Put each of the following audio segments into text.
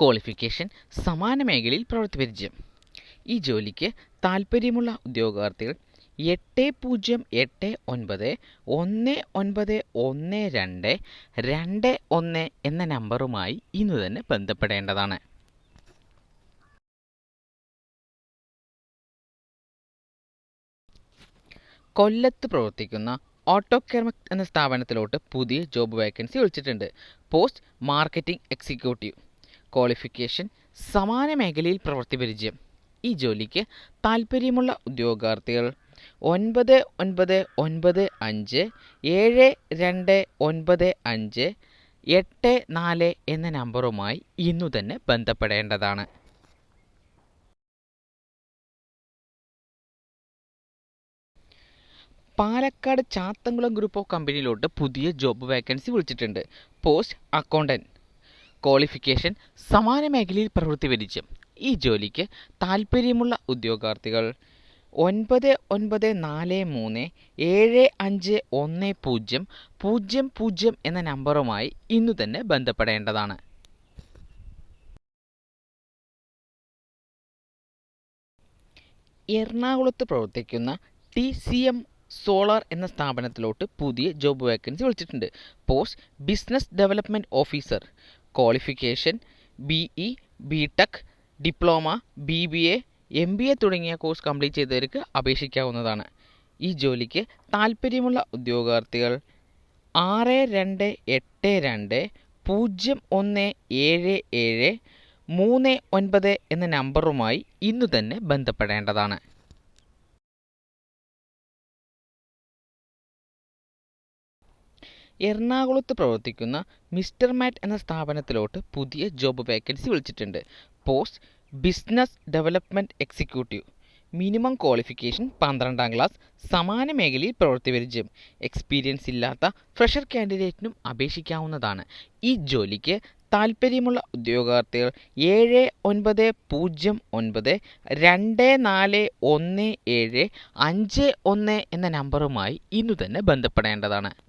Qualification സമാന മേഖലയിൽ പ്രവൃത്തി പരിചയം. ഈ ജോലിക്ക് താൽപ്പര്യമുള്ള ഉദ്യോഗാർത്ഥികൾ എട്ട് പൂജ്യം എട്ട് ഒൻപത് ഒന്ന് ഒൻപത് ഒന്ന് രണ്ട് രണ്ട് ഒന്ന് എന്ന നമ്പറുമായി ഇന്ന് തന്നെ ബന്ധപ്പെടേണ്ടതാണ്. കൊല്ലത്ത് പ്രവർത്തിക്കുന്ന ഓട്ടോ കെർമക് എന്ന സ്ഥാപനത്തിലോട്ട് പുതിയ ജോബ് വേക്കൻസി വിളിച്ചിട്ടുണ്ട്. Post marketing executive. ക്വാളിഫിക്കേഷൻ സമാന മേഖലയിൽ പ്രവൃത്തി പരിചയം. ഈ ജോലിക്ക് താൽപ്പര്യമുള്ള ഉദ്യോഗാർത്ഥികൾ ഒൻപത് ഒൻപത് ഒൻപത് അഞ്ച് ഏഴ് രണ്ട് ഒൻപത് അഞ്ച് എട്ട് നാല് എന്ന നമ്പറുമായി ഇന്നു തന്നെ ബന്ധപ്പെടേണ്ടതാണ്. പാലക്കാട് ചാത്തങ്കുളം ഗ്രൂപ്പ് ഓഫ് കമ്പനിയിലോട്ട് പുതിയ ജോബ് വേക്കൻസി വിളിച്ചിട്ടുണ്ട്. പോസ്റ്റ് അക്കൗണ്ടന്റ് ക്വാളിഫിക്കേഷൻ സമാന മേഖലയിൽ പ്രവൃത്തി ഈ ജോലിക്ക് താൽപ്പര്യമുള്ള ഉദ്യോഗാർത്ഥികൾ ഒൻപത് ഒൻപത് നാല് മൂന്ന് ഏഴ് അഞ്ച് ഒന്ന് പൂജ്യം പൂജ്യം പൂജ്യം എന്ന നമ്പറുമായി ഇന്നു തന്നെ ബന്ധപ്പെടേണ്ടതാണ്. എറണാകുളത്ത് പ്രവർത്തിക്കുന്ന ടി സി എം സോളാർ എന്ന സ്ഥാപനത്തിലോട്ട് പുതിയ ജോബ് വേക്കൻസി വിളിച്ചിട്ടുണ്ട്. Post business development officer qualification B E B tech diploma B B A M B A തുടങ്ങിയ കോഴ്സ് കംപ്ലീറ്റ് ചെയ്തവർക്ക് അപേക്ഷിക്കാവുന്നതാണ്. ഈ ജോലിക്ക് താൽപ്പര്യമുള്ള ഉദ്യോഗാർത്ഥികൾ ആറ് രണ്ട് എട്ട് രണ്ട് പൂജ്യം ഒന്ന് ഏഴ് ഏഴ് മൂന്ന് ഒൻപത് എന്ന നമ്പറുമായി ഇന്നു തന്നെ ബന്ധപ്പെടേണ്ടതാണ്. എറണാകുളത്ത് പ്രവർത്തിക്കുന്ന മിസ്റ്റർ മാറ്റ് എന്ന സ്ഥാപനത്തിലോട്ട് പുതിയ ജോബ് വേക്കൻസി വിളിച്ചിട്ടുണ്ട്. Post business development executive. Minimum qualification പന്ത്രണ്ടാം ക്ലാസ്. സമാന മേഖലയിൽ പ്രവൃത്തി പരിചയം. എക്സ്പീരിയൻസ് ഇല്ലാത്ത ഫ്രഷർ കാൻഡിഡേറ്റിനും അപേക്ഷിക്കാവുന്നതാണ്. ഈ ജോലിക്ക് താൽപ്പര്യമുള്ള ഉദ്യോഗാർത്ഥികൾ ഏഴ് ഒൻപത് പൂജ്യം ഒൻപത് രണ്ട് നാല് ഒന്ന് ഏഴ് അഞ്ച് ഒന്ന് എന്ന നമ്പറുമായി ഇന്നു തന്നെ ബന്ധപ്പെടേണ്ടതാണ്.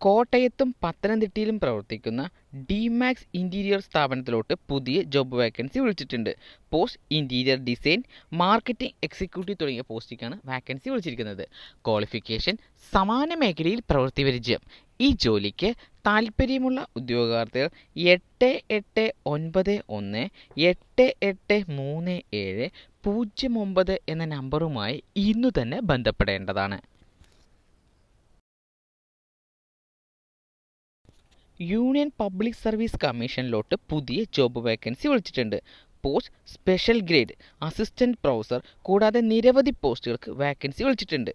കോട്ടയത്തും പത്തനംതിട്ടയിലും പ്രവർത്തിക്കുന്ന ഡിമാക്സ് ഇന്റീരിയർ സ്ഥാപനത്തിലോട്ട് പുതിയ ജോബ് വേക്കൻസി വിളിച്ചിട്ടുണ്ട്. Post interior design marketing executive തുടങ്ങിയ പോസ്റ്റിലേക്കാണ് വാക്കൻസി വിളിച്ചിരിക്കുന്നത്. ക്വാളിഫിക്കേഷൻ സമാന മേഖലയിൽ പ്രവൃത്തി പരിചയം. ഈ ജോലിക്ക് താല്പര്യമുള്ള ഉദ്യോഗാർത്ഥികൾ എട്ട് എട്ട് ഒൻപത് ഒന്ന് എട്ട് എട്ട് മൂന്ന് ഏഴ് പൂജ്യം ഒമ്പത് എന്ന നമ്പറുമായി ഇന്നു തന്നെ ബന്ധപ്പെടേണ്ടതാണ്. യൂണിയൻ പബ്ലിക് സർവീസ് കമ്മീഷനിലോട്ട് പുതിയ ജോബ് വേക്കൻസി വിളിച്ചിട്ടുണ്ട്. Post special grade assistant professor കൂടാതെ നിരവധി പോസ്റ്റുകൾക്ക് വേക്കൻസി വിളിച്ചിട്ടുണ്ട്.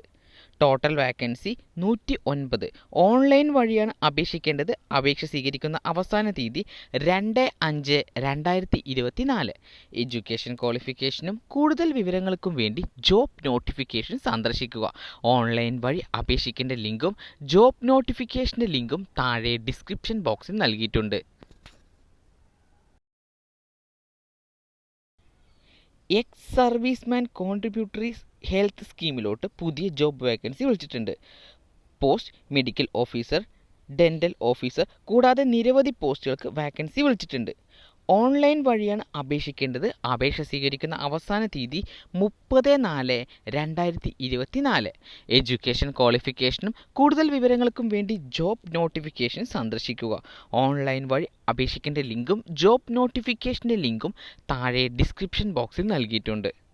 ടോട്ടൽ വാക്കൻസി നൂറ്റി ഒൻപത് ഓൺലൈൻ വഴിയാണ് അപേക്ഷിക്കേണ്ടത്. അപേക്ഷ സ്വീകരിക്കുന്ന അവസാന തീയതി രണ്ട് അഞ്ച് രണ്ടായിരത്തി ഇരുപത്തി നാല് എഡ്യൂക്കേഷൻ ക്വാളിഫിക്കേഷനും കൂടുതൽ വിവരങ്ങൾക്കും വേണ്ടി ജോബ് നോട്ടിഫിക്കേഷൻ സന്ദർശിക്കുക. ഓൺലൈൻ വഴി അപേക്ഷിക്കേണ്ട ലിങ്കും ജോബ് നോട്ടിഫിക്കേഷന്റെ ലിങ്കും താഴെ ഡിസ്ക്രിപ്ഷൻ ബോക്സിൽ നൽകിയിട്ടുണ്ട്. എക്സ് സർവീസ്മാൻ കോൺട്രിബ്യൂട്ടറീസ് ഹെൽത്ത് സ്കീമിലോട്ട് പുതിയ ജോബ് വേക്കൻസി വിളിച്ചിട്ടുണ്ട്. Post medical officer dental officer കൂടാതെ നിരവധി പോസ്റ്റുകൾക്ക് വാക്കൻസി വിളിച്ചിട്ടുണ്ട്. ഓൺലൈൻ വഴിയാണ് അപേക്ഷിക്കേണ്ടത്. അപേക്ഷ സ്വീകരിക്കുന്ന അവസാന തീയതി മുപ്പത് നാല് രണ്ടായിരത്തി ഇരുപത്തി നാല് എഡ്യൂക്കേഷൻ ക്വാളിഫിക്കേഷനും കൂടുതൽ വിവരങ്ങൾക്കും വേണ്ടി ജോബ് നോട്ടിഫിക്കേഷൻ സന്ദർശിക്കുക. ഓൺലൈൻ വഴി അപേക്ഷിക്കേണ്ട ലിങ്കും ജോബ് നോട്ടിഫിക്കേഷന്റെ ലിങ്കും താഴെ ഡിസ്ക്രിപ്ഷൻ ബോക്സിൽ നൽകിയിട്ടുണ്ട്.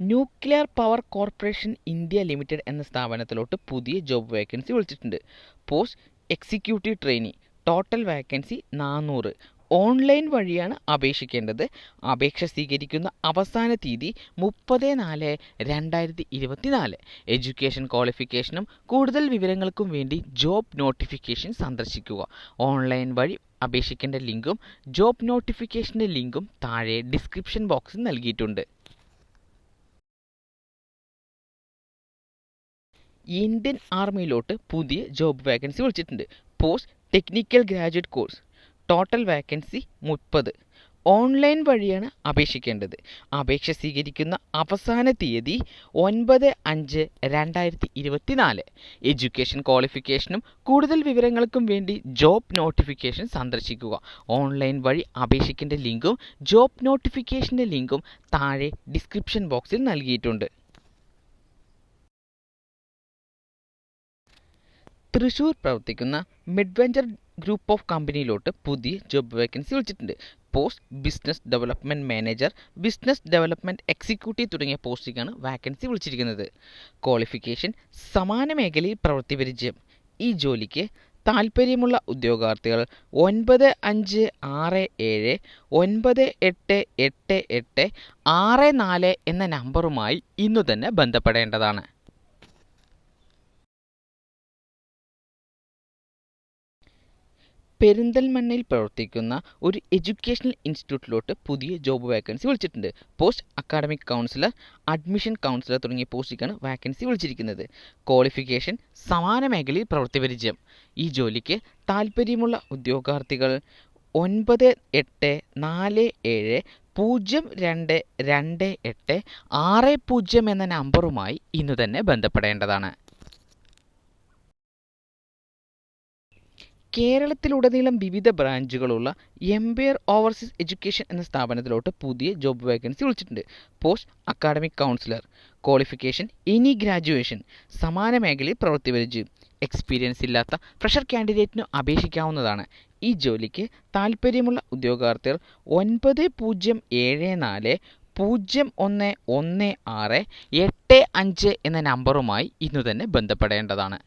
Nuclear power corporation India limited എന്ന സ്ഥാപനത്തിലോട്ട് പുതിയ ജോബ് വേക്കൻസി വിളിച്ചിട്ടുണ്ട്. Post executive trainee total vacancy നാനൂറ്. ഓൺലൈൻ വഴിയാണ് അപേക്ഷിക്കേണ്ടത്. അപേക്ഷ സ്വീകരിക്കുന്ന അവസാന തീയതി മുപ്പത് നാല് രണ്ടായിരത്തി ഇരുപത്തിനാല്. എഡ്യൂക്കേഷൻ ക്വാളിഫിക്കേഷനും കൂടുതൽ വിവരങ്ങൾക്കും വേണ്ടി ജോബ് നോട്ടിഫിക്കേഷൻ സന്ദർശിക്കുക. ഓൺലൈൻ വഴി അപേക്ഷിക്കേണ്ട ലിങ്കും ജോബ് നോട്ടിഫിക്കേഷന്റെ ലിങ്കും താഴെ ഡിസ്ക്രിപ്ഷൻ ബോക്സിൽ നൽകിയിട്ടുണ്ട്. ഇന്ത്യൻ ആർമിയിലോട്ട് പുതിയ ജോബ് വേക്കൻസി വിളിച്ചിട്ടുണ്ട്. Post technical graduate course total vacancy മുപ്പത്. ഓൺലൈൻ വഴിയാണ് അപേക്ഷിക്കേണ്ടത്. അപേക്ഷ സ്വീകരിക്കുന്ന അവസാന തീയതി ഒൻപത് അഞ്ച് രണ്ടായിരത്തി ഇരുപത്തിനാല് എഡ്യൂക്കേഷൻ ക്വാളിഫിക്കേഷനും കൂടുതൽ വിവരങ്ങൾക്കും വേണ്ടി ജോബ് നോട്ടിഫിക്കേഷൻ സന്ദർശിക്കുക. ഓൺലൈൻ വഴി അപേക്ഷിക്കേണ്ട ലിങ്കും ജോബ് നോട്ടിഫിക്കേഷന്റെ ലിങ്കും താഴെ ഡിസ്ക്രിപ്ഷൻ ബോക്സിൽ നൽകിയിട്ടുണ്ട്. തൃശൂർ പ്രവർത്തിക്കുന്ന മിഡ്വെഞ്ചർ ഗ്രൂപ്പ് ഓഫ് കമ്പനിയിലോട്ട് പുതിയ ജോബ് വേക്കൻസി വിളിച്ചിട്ടുണ്ട്. Post business development manager business development executive തുടങ്ങിയ പോസ്റ്റിലേക്കാണ് വാക്കൻസി വിളിച്ചിരിക്കുന്നത്. ക്വാളിഫിക്കേഷൻ സമാന മേഖലയിൽ പ്രവൃത്തി പരിചയം. ഈ ജോലിക്ക് താൽപ്പര്യമുള്ള ഉദ്യോഗാർത്ഥികൾ ഒൻപത് അഞ്ച് ആറ് ഏഴ് ഒൻപത് എട്ട് എട്ട് എട്ട് ആറ് നാല് എന്ന നമ്പറുമായി ഇന്നു തന്നെ ബന്ധപ്പെടേണ്ടതാണ്. പെരിന്തൽമണ്ണയിൽ പ്രവർത്തിക്കുന്ന ഒരു എഡ്യൂക്കേഷണൽ ഇൻസ്റ്റിറ്റ്യൂട്ടിലോട്ട് പുതിയ ജോബ് വാക്കൻസി വിളിച്ചിട്ടുണ്ട്. Post academic counsellor admission counsellor തുടങ്ങിയ പോസ്റ്റിലേക്കാണ് വാക്കൻസി വിളിച്ചിരിക്കുന്നത്. ക്വാളിഫിക്കേഷൻ സമാന മേഖലയിൽ പ്രവൃത്തി പരിചയം. ഈ ജോലിക്ക് താൽപ്പര്യമുള്ള ഉദ്യോഗാർത്ഥികൾ ഒൻപത് എട്ട് നാല് ഏഴ് പൂജ്യം രണ്ട് രണ്ട് എട്ട് ആറ് പൂജ്യം എന്ന നമ്പറുമായി ഇന്ന് തന്നെ ബന്ധപ്പെടേണ്ടതാണ്. കേരളത്തിലുടനീളം വിവിധ ബ്രാഞ്ചുകളുള്ള എംപയർ ഓവർസീസ് എഡ്യൂക്കേഷൻ എന്ന സ്ഥാപനത്തിലോട്ട് പുതിയ ജോബ് വേക്കൻസി വിളിച്ചിട്ടുണ്ട്. Post academic counsellor qualification any graduation സമാന മേഖലയിൽ പ്രവൃത്തി പരിചയം എക്സ്പീരിയൻസ് ഇല്ലാത്ത ഫ്രഷർ കാൻഡിഡേറ്റിന് അപേക്ഷിക്കാവുന്നതാണ്. ഈ ജോലിക്ക് താൽപ്പര്യമുള്ള ഉദ്യോഗാർത്ഥികൾ ഒൻപത് പൂജ്യം ഏഴ് നാല് പൂജ്യം ഒന്ന് ഒന്ന് ആറ് എട്ട് അഞ്ച് എന്ന നമ്പറുമായി ഇന്നു തന്നെ ബന്ധപ്പെടേണ്ടതാണ്.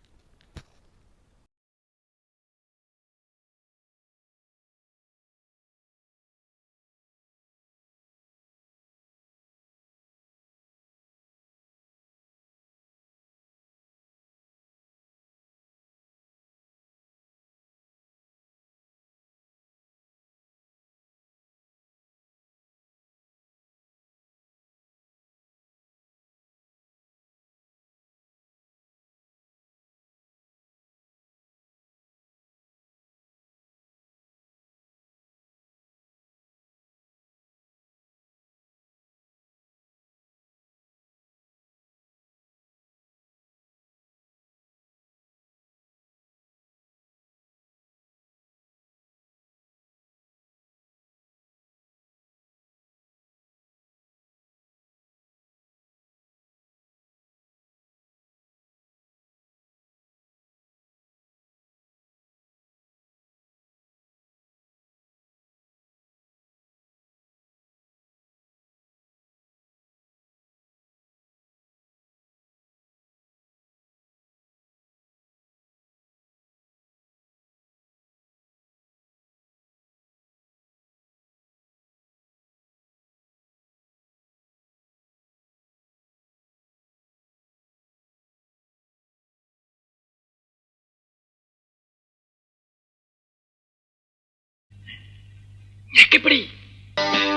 यह